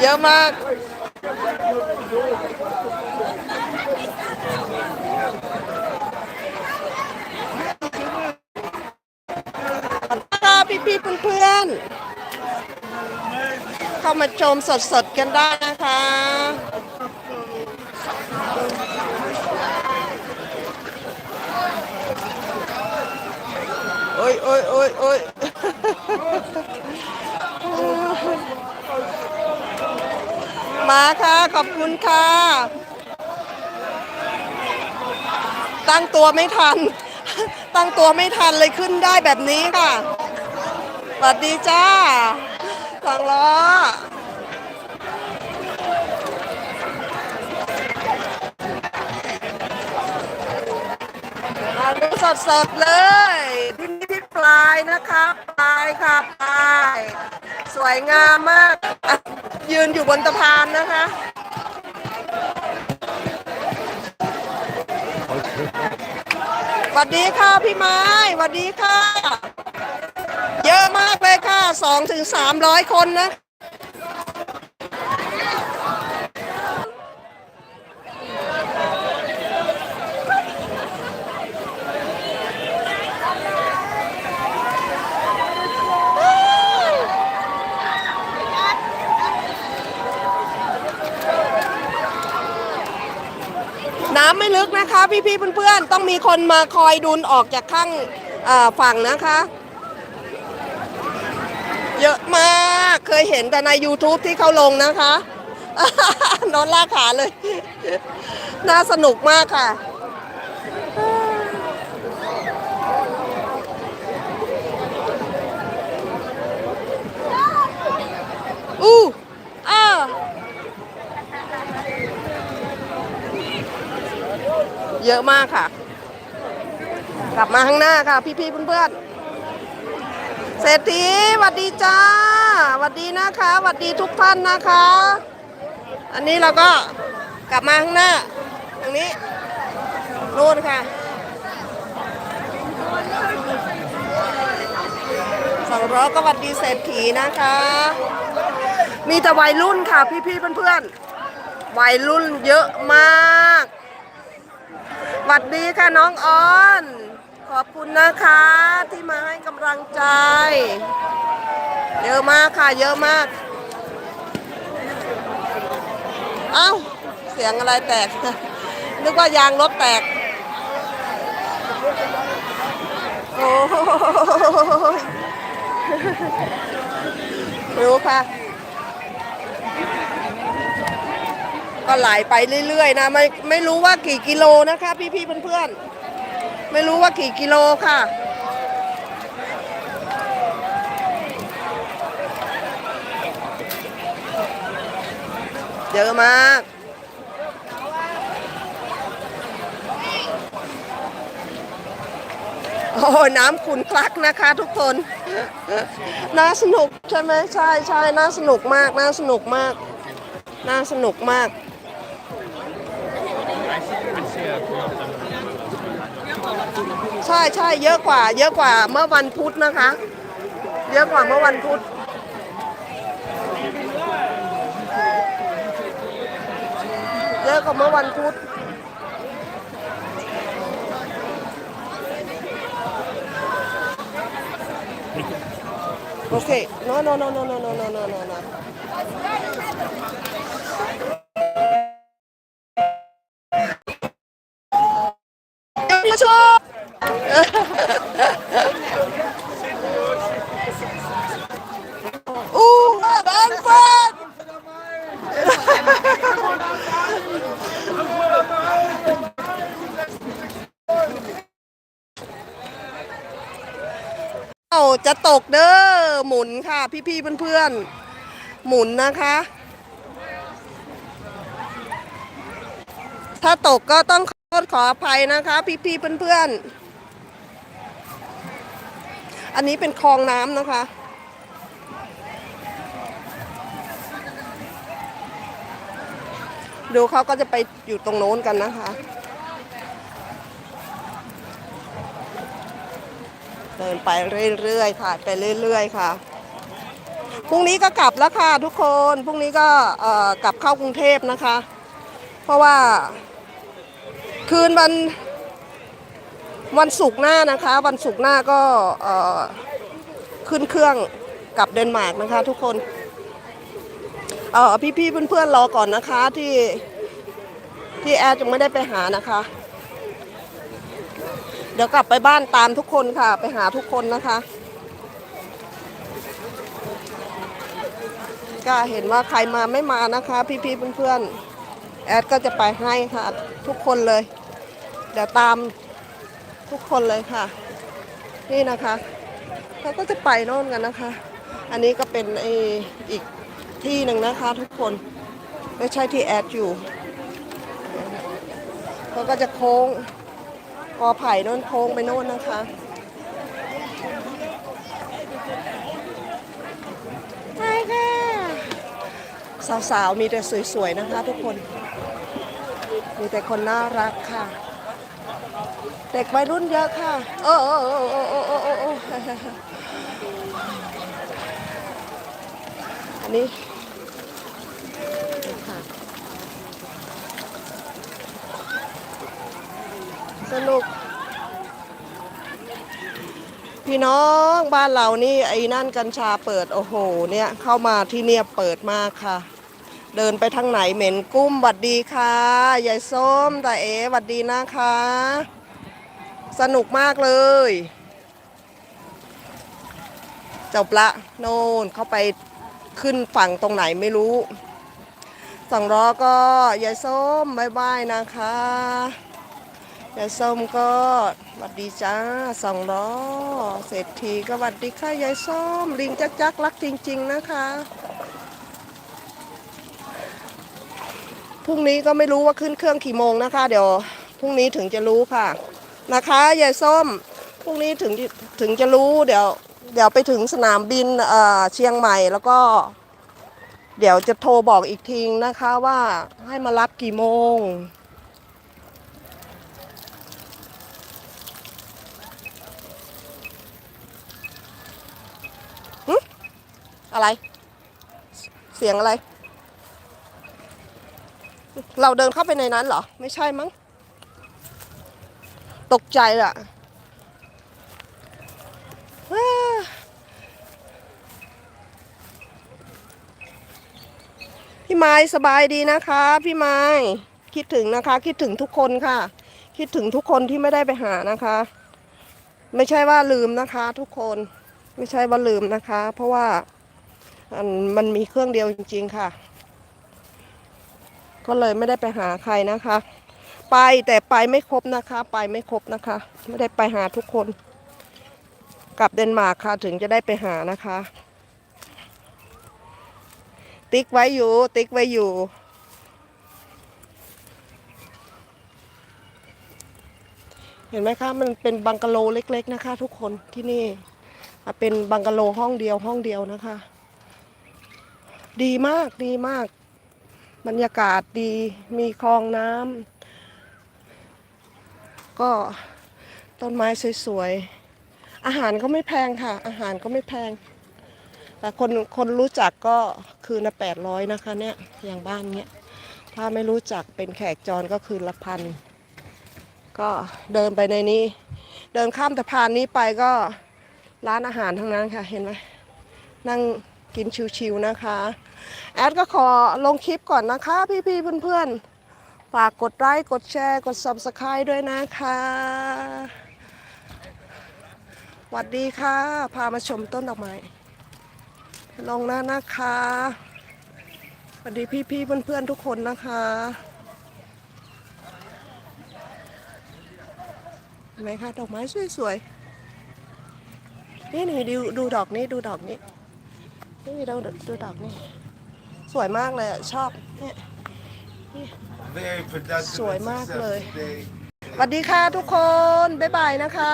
เยอะมากค่ะพี่พี่ๆเพื่อนๆเข้ามาชมสดๆกันได้นะคะ ยโอ้ยโอ้ยโอ้ยมาค่ะ ขอบคุณค่ะ ตั้งตัวไม่ทัน ตั้งตัวไม่ทันเลยขึ้นได้แบบนี้ค่ะสวัสดีจ้าสองล้อมาดูสดๆเลยายนะคะปลายค่ะปลาย สวยงามมาก ยืนอยู่บนสะพานนะคะสวัสดีค่ะพี่ไม้สวัสดีค่ะ เยอะมากเลยค่ะสองถึงสามร้อยคนนะ ลึกนะคะ พี่ๆเพื่อนๆต้องมีคนมาคอยดุนออกจากข้างฝั่งนะคะ เยอะมากเคยเห็นแต่ใน YouTube ที่เขาลงนะคะนอนลากขาเลย น่าสนุกมากค่ะ อู้อ้า เยอะมากค่ะ กลับมาข้างหน้าค่ะ พี่ๆเพื่อนๆเศรษฐีสวัสดีจ้าสวัสดีนะคะสวัสดีทุกท่านนะคะ อันนี้เราก็กลับมาข้างหน้าตรงนี้นู่นค่ะสองร้อก็สวัสดีเศรษฐีนะคะ มีแต่วัยรุ่นค่ะพี่ๆเพื่อนๆวัยรุ่นเยอะมาก วัสดีค่ะน้องออน ขอบคุณนะคะที่มาให้กำลังใจ เยอะมากค่ะ เยอะมาก เอ้า เสียงอะไรแตก นึกว่ายางรถแตก โอ้ยรู้ค่ะ ก็ไหลไปเรื่อย ๆ นะ ไม่ไม่รู้ว่ากี่กิโลนะคะ พี่ๆเพื่อนๆ ไม่รู้ว่ากี่กิโลค่ะ เยอะมากโอ้ยน้ำขุนคลักนะคะทุกคน น่าสนุกใช่ไหมใช่ใช่น่าสนุกมาก น่าสนุกมาก น่าสนุกมาก ใช่ใช่เยอะกว่า เยอะกว่าเมื่อวันพุธนะคะ เยอะกว่าเมื่อวันพุธเยอะกว่าเมื่อวันพุธโอเค no no no no no no no no no no มาชมอู้แบงค์ฟันเอา จะตกเด้อหมุนค่ะ พี่ๆเพื่อนๆ หมุนนะคะ ถ้าตกก็ต้องขอโทษขออภัยนะคะ พี่ๆเพื่อนๆ อันนี้เป็นคลองน้ำนะคะดูเขาก็จะไปอยู่ตรงโน้นกันนะคะ เดินไปเรื่อยๆถ่ายไปเรื่อย ๆ ค่ะพรุ่งนี้ก็กลับแล้วค่ะทุกคนพรุ่งนี้ก็กลับเข้ากรุงเทพนะคะ เพราะว่า คืนวันวันศุกร์หน้านะคะ วันศุกร์หน้าก็ขึ้นเครื่องกลับเดนมาร์กนะคะ ทุกคนพี่ๆเพื่อนๆรอก่อนนะคะที่ที่แอดยังไม่ได้ไปหานะคะ ดี๋ยวกลับไปบ้านตามทุกคนค่ะ ไปหาทุกคนนะคะก็เห็นว่าใครมาไม่มานะคะ พี่ๆเพื่อนๆแอดก็จะไปให้ค่ะ ทุกคนเลย เดี๋ยวตามทุกคนเลยค่ะ นี่นะคะเขาก็จะไปโน่นกันนะคะ อันนี้ก็เป็นไออีกที่หนึ่งนะคะ ทุกคนไม่ใช่ที่แอดอยู่เขาก็จะโค้ง กอไผ่โน่นโค้งไปโน่นนะคะไปค่ะสาวๆมีแต่สวยๆนะคะทุกคน มีแต่คนน่ารักค่ะ เด็กวัยรุ่นเยอะค่ะ โอ้โอ้โอ้โอ้โอ้โอ้โอ้อันนี้ สนุก พี่น้องบ้านเรานี่ไอ้นั่นกัญชาเปิดโอ้โห เนี่ยเข้ามาที่เนี่ยเปิดมากค่ะ เดินไปทางไหนเหม็นกุ้มหวัดดีค่ะยายส้มตาเอ๋หวัดดีนะคะ สนุกมากเลยจบละโน่นเข้าไปขึ้นฝั่งตรงไหนไม่รู้สองล้อก็ยายส้มบายบายนะคะ ยายส้มก็หวัดดีจ้าสองล้อเศรษฐีก็หวัดดีค่ะยายส้ม ลิงจักจักรักจริง ๆ นะคะพรุ่งนี้ก็ไม่รู้ว่าขึ้นเครื่องกี่โมงนะคะ เดี๋ยวพรุ่งนี้ถึงจะรู้ค่ะ นะคะยายส้มพรุ่งนี้ถึงถึงจะรู้เดี๋ยว เดี๋ยวไปถึงสนามบินเอ่อเชียงใหม่แล้วก็ เดี๋ยวจะโทรบอกอีกทีนะคะว่าให้มารับกี่โมง อะไร เสียงอะไร เราเดินเข้าไปในนั้นเหรอ ไม่ใช่มั้ง ตกใจอะพี่ไม้สบายดีนะคะ พี่ไม้คิดถึงนะคะ คิดถึงทุกคนค่ะ คิดถึงทุกคนที่ไม่ได้ไปหานะคะ ไม่ใช่ว่าลืมนะคะ ทุกคนไม่ใช่ว่าลืมนะคะ เพราะว่า อันมันมีเครื่องเดียวจริง ๆ ค่ะ ก็เลยไม่ได้ไปหาใครนะคะ ไปแต่ไปไม่ครบนะคะ ไปไม่ครบนะคะ ไม่ได้ไปหาทุกคนกลับเดนมาร์กค่ะ ถึงจะได้ไปหานะคะ ติ๊กไว้อยู่ ติ๊กไว้อยู่เห็นไหมคะ มันเป็นบังกะโลเล็ก ๆ นะคะ ทุกคนที่นี่เป็นบังกะโลห้องเดียวห้องเดียวนะคะ ดีมากดีมาก บรรยากาศดีมีคลองน้ำก็ต้นไม้สวยๆ อาหารก็ไม่แพงค่ะ อาหารก็ไม่แพง แต่คนคนรู้จักก็คืนละแปดร้อยนะคะเนี่ยอย่างบ้านเนี้ยถ้าไม่รู้จักเป็นแขกจรก็คืนละพันก็เดินไปในนี้ เดินข้ามสะพานนี้ไปก็ร้านอาหารทั้งนั้นค่ะเห็นไหมนั่ง กินชิวๆนะคะ แอดก็ขอลงคลิปก่อนนะคะ พี่ๆเพื่อนๆฝากกดไลค์กดแชร์กด subscribe ด้วยนะคะสวัสดีค่ะ พามาชมต้นดอกไม้ลงแล้วนะคะสวัสดีพี่ๆเพื่อนๆทุกคนนะคะเห็นไหมคะดอกไม้สวยๆนี่นี่ดูดูดอกนี้ดูดอกนี้ นี่เราดูดอกนี่ สวยมากเลยอะชอบเนี่ยสวยมากเลยสวัสดีค่ะทุกคน บ๊ายบายนะคะ